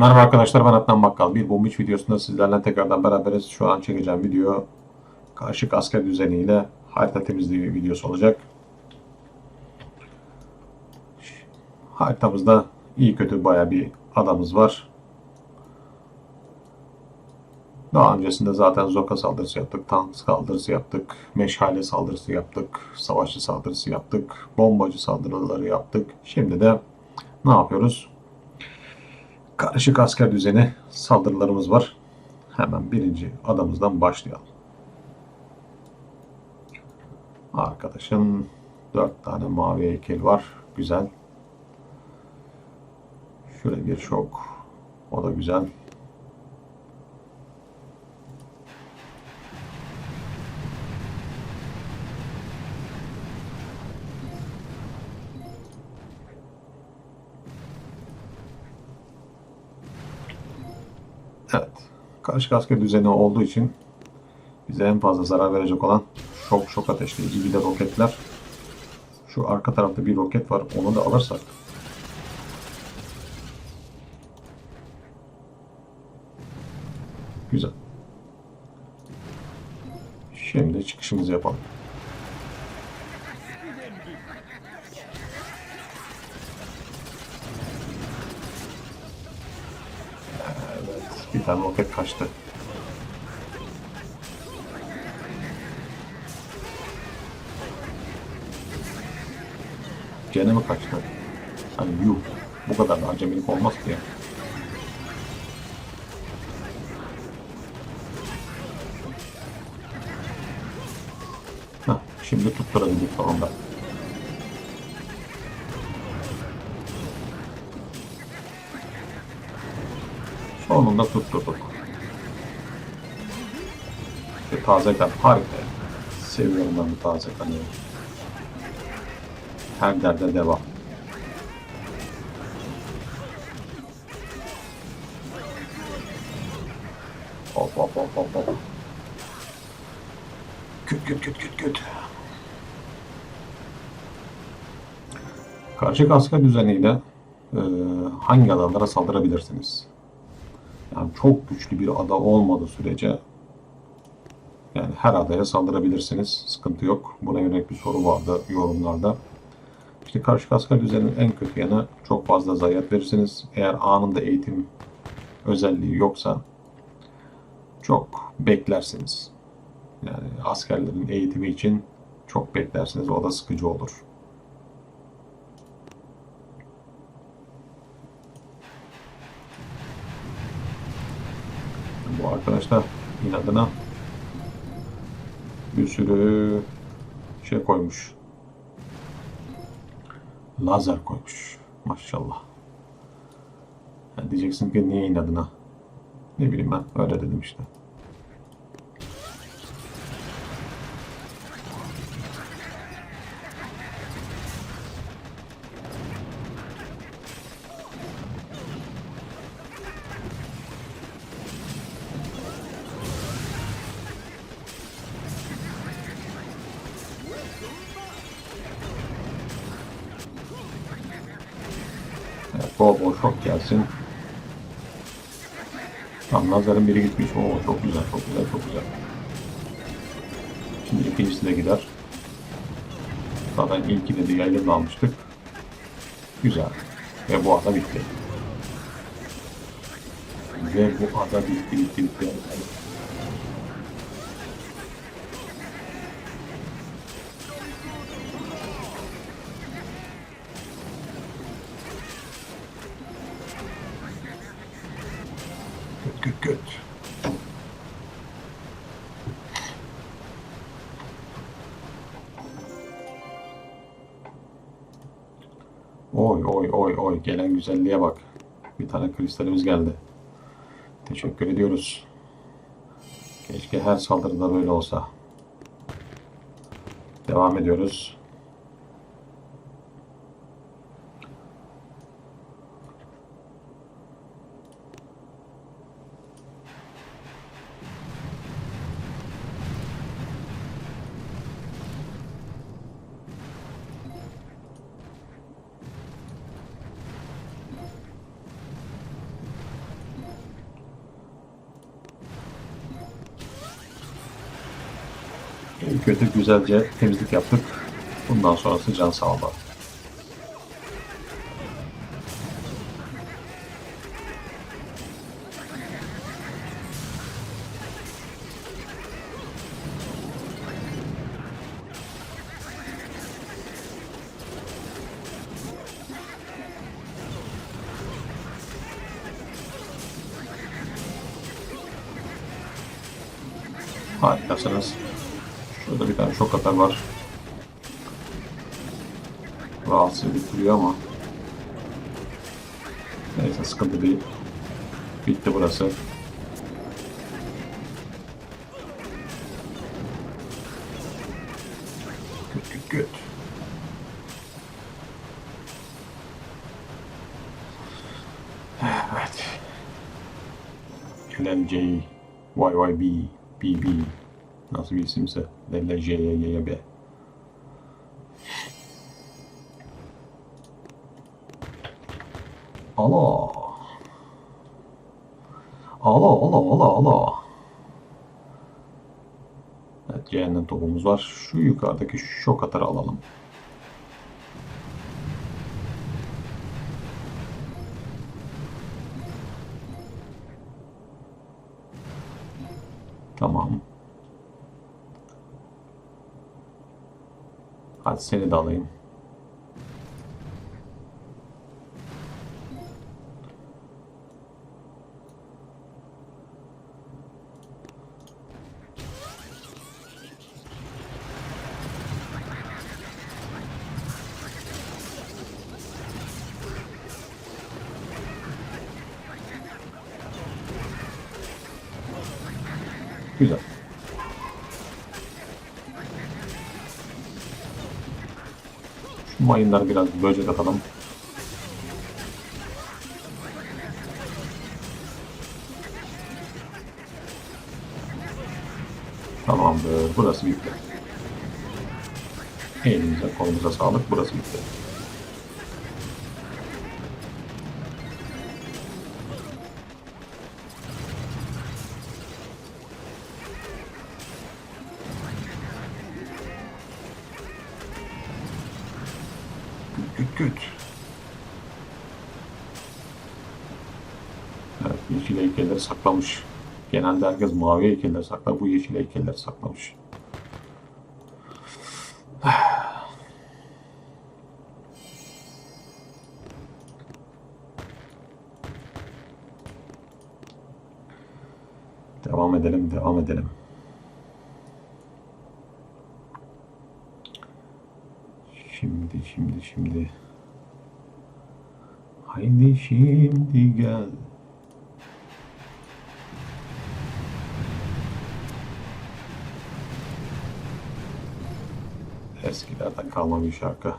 Merhaba arkadaşlar ben Adnan Bakkal. Bir bomba iç videosunda sizlerle tekrardan beraberiz. Şu an çekeceğim video karışık asker düzeniyle harita temizliği videosu olacak. Haritamızda iyi kötü baya bir adamız var. Daha öncesinde zaten Zoka saldırısı yaptık, tank saldırısı yaptık, meşale saldırısı yaptık, savaşçı saldırısı yaptık, bombacı saldırıları yaptık. Şimdi de ne yapıyoruz? Karışık asker düzeni saldırılarımız var. Hemen birinci adamımızdan başlayalım. Arkadaşın dört tane mavi heykel var. Güzel. Şöyle bir şok. O da güzel. Karışık asker düzeni olduğu için bize en fazla zarar verecek olan şok şok ateşleyici bir de roketler. Şu arka tarafta bir roket var. Onu da alırsak Güzel. Şimdi çıkışımızı yapalım. Tane roket kaçtı. Gene mi kaçtı? Hani yuh, bu kadar da acemilik olmaz ki ya. Heh, şimdi tutturabildik sonunda. Sonunda tutturduk. İşte taze kan harika. Seviyorum ben bu taze kanı. Her derde devam. Hop hop hop hop hop. Küt küt küt küt küt. Karşı asker düzeniyle e, hangi adalara saldırabilirsiniz? Yani çok güçlü bir ada olmadığı sürece yani her adaya saldırabilirsiniz. Sıkıntı yok. Buna yönelik bir soru vardı yorumlarda. İşte karşı asker düzeninin en kötü yanı çok fazla zayiat verirsiniz. Eğer anında eğitim özelliği yoksa çok beklersiniz. Yani askerlerin eğitimi için çok beklersiniz. O da sıkıcı olur. Arkadaşlar inadına bir sürü şey koymuş. Lazer koymuş. Maşallah. Yani diyeceksin ki niye inadına? Ne bileyim ben öyle dedim işte. Bol bol şok gelsin. Tam nazarın biri gitmiş. Oo çok güzel, çok güzel, çok güzel. Şimdi ikincisi de gider. Zaten ilkini de yaylımla almıştık. Güzel. Ve bu ada bitti. Ve bu ada bitti, bitti, bitti. Güt güt. Oy oy oy oy gelen güzelliğe bak. Bir tane kristalimiz geldi. Teşekkür ediyoruz. Keşke her saldırıda böyle olsa. Devam ediyoruz. Kötü güzelce temizlik yaptık. Bundan sonrası can sağlığı. Harikasınız. Şurada bir tane şok atar var. Rahatsız edip duruyor ama. Neyse sıkıntı değil. Bitti burası. Good, good, good. Evet. LLJ, YYB, BB. Nasıl bir isimse. LLJ, YYB. Allah. Allah Allah Allah Allah. Evet cehennem topumuz var. Şu yukarıdaki şok atarı alalım. Tamam. Hadi seni de alayım. Güzel. Şu mayınları biraz böcek atalım. Tamamdır. Burası bitti. Elinize kolumuza sağlık. Burası bitti. Güt. Evet, yeşil heykelleri saklamış. Genelde herkes mavi heykelleri saklar. Bu yeşil heykelleri saklamış. Devam edelim, devam edelim. Şimdi, şimdi, şimdi. Haydi şimdi gel. Eskilerden kalma bir şarkı.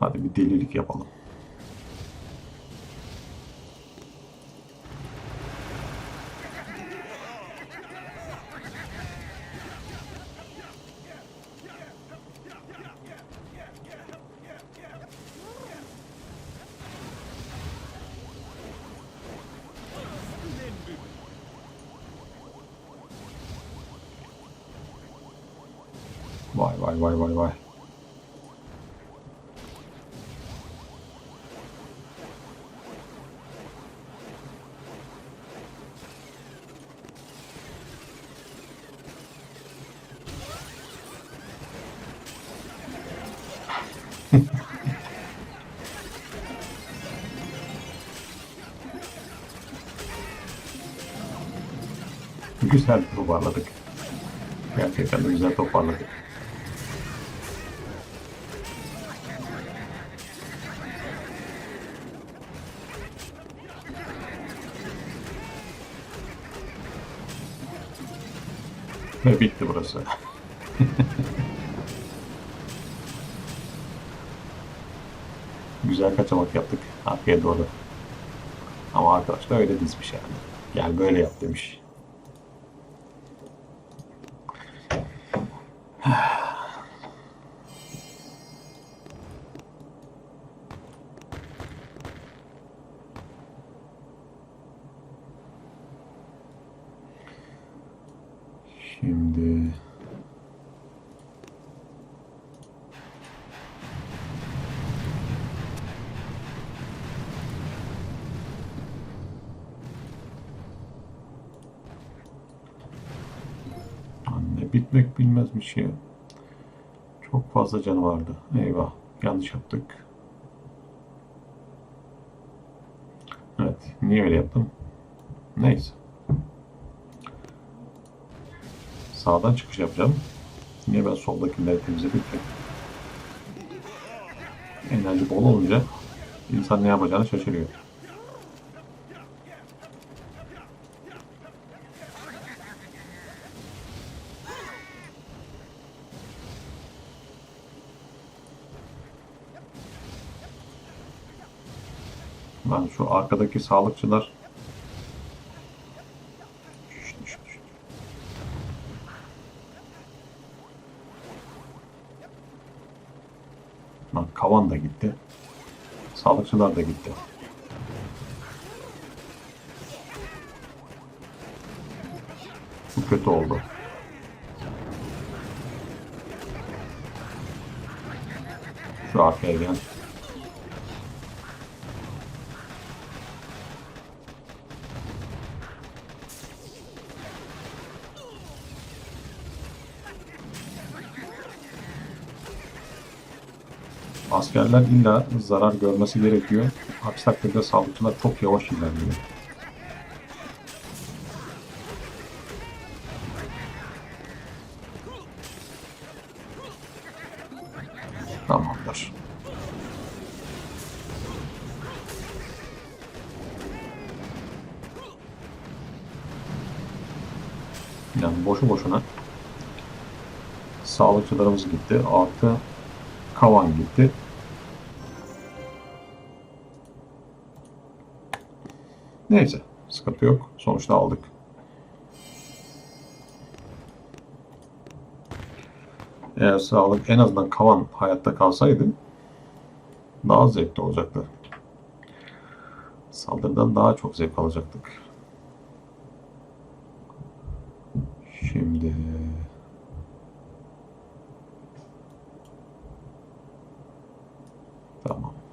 Hadi bir delilik yapalım. Vay vay vay vay vay. Güzel toparladık. Gerçekten de güzel toparladık. Ve bitti burası. Güzel kaçamak yaptık arkaya doğru. Ama arkadaşlar öyle dizmiş yani. Gel böyle yap demiş. Şimdi Anne bitmek bilmezmiş ya. Çok fazla canı vardı. Eyvah. Yanlış yaptık. Evet. Niye öyle yaptım? Neyse. Sağdan çıkış yapacağım. Niye ben soldakileri temizledim ki? Enerji bol olunca insan ne yapacağını şaşırıyor. Lan şu arkadaki sağlıkçılar. Lan kavan da gitti. Sağlıkçılar da gitti. Bu kötü oldu. Şu arkaya gel. Askerler illa zarar görmesi gerekiyor. Aksi takdirde sağlıkçılar çok yavaş ilerliyor. Tamamdır. Yani boşu boşuna sağlıkçılarımız gitti. Artı kavan gitti. Neyse. Sıkıntı yok. Sonuçta aldık. Eğer sağlık en azından kavan hayatta kalsaydı daha zevkli olacaktı. Saldırıdan daha çok zevk alacaktık. Şimdi tamam.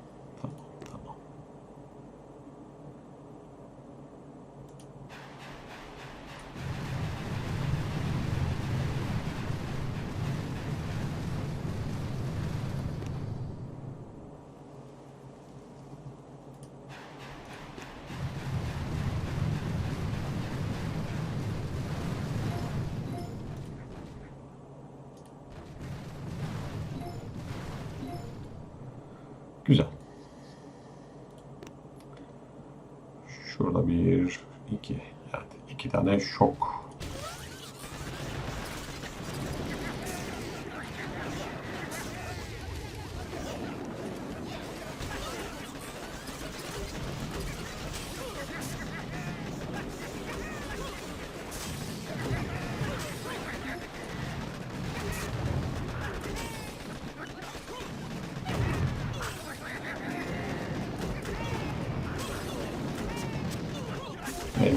Güzel. Şurada bir, iki. Evet, iki tane şok.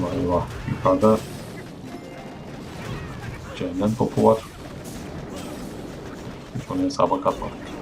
Eyvah eyvah. Yukarıda cehennem topu var. Hiç onu hesaba katmadık.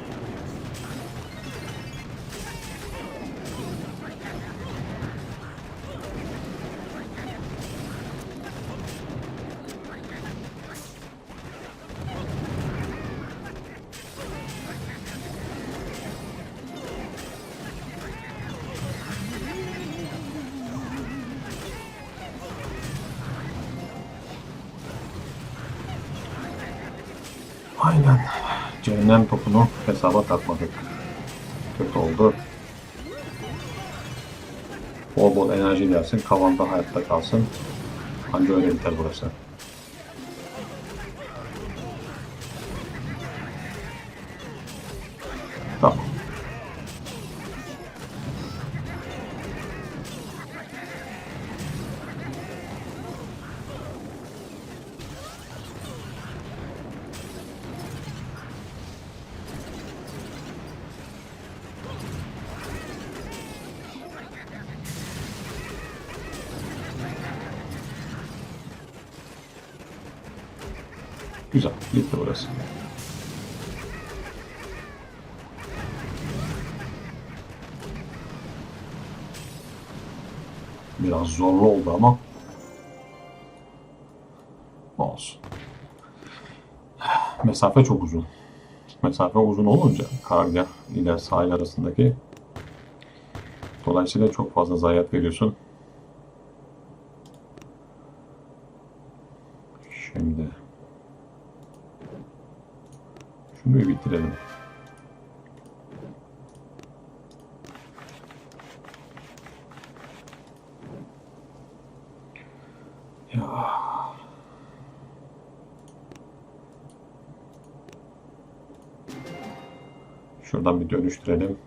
Aynen. Cehennem topunu hesaba katmadık. Kötü oldu. Bol bol enerji gelsin. Kavanda hayatta kalsın. Anca öyle biter burası. Güzel. Gitti burası. Biraz zorlu oldu ama olsun. Mesafe çok uzun. Mesafe uzun olunca karga ile sahil arasındaki dolayısıyla çok fazla zayiat veriyorsun. Şimdi bir bitirelim. Şuradan bir dönüştürelim.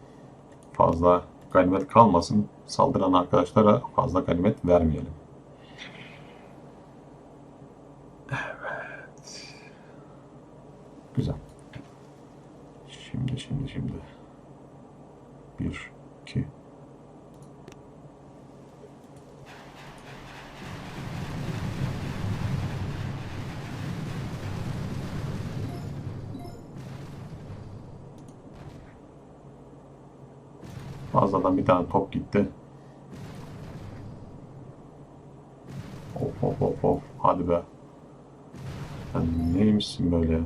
Fazla ganimet kalmasın. Saldıran arkadaşlara fazla ganimet vermeyelim. Evet. Güzel. Şimdi, şimdi, şimdi. Bir, iki. Fazladan bir tane top gitti. Of of of of. Hadi be. Sen neymişsin böyle? ya?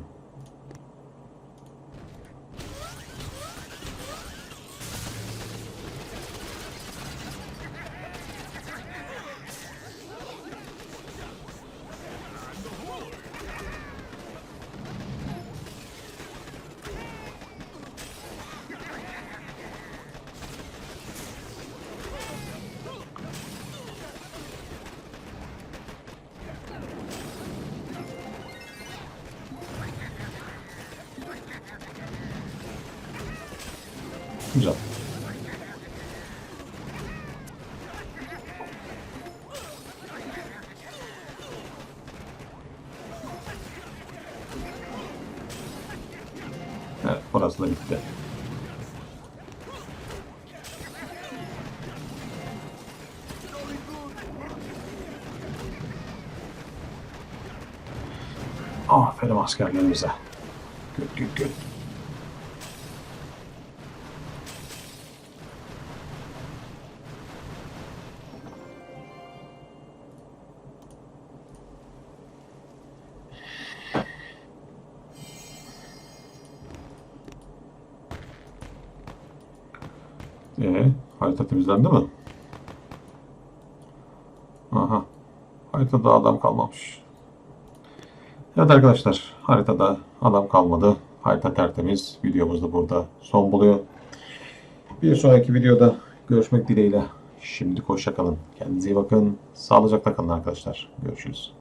Güzel. Evet, burası da bitti. Aferin askerlerimize. Good, good, good. Ee, harita temizlendi mi? Aha. Haritada adam kalmamış. Evet arkadaşlar, haritada adam kalmadı. Harita tertemiz. Videomuz da burada son buluyor. Bir sonraki videoda görüşmek dileğiyle. Şimdi hoşça kalın. Kendinize iyi bakın. Sağlıcakla kalın arkadaşlar. Görüşürüz.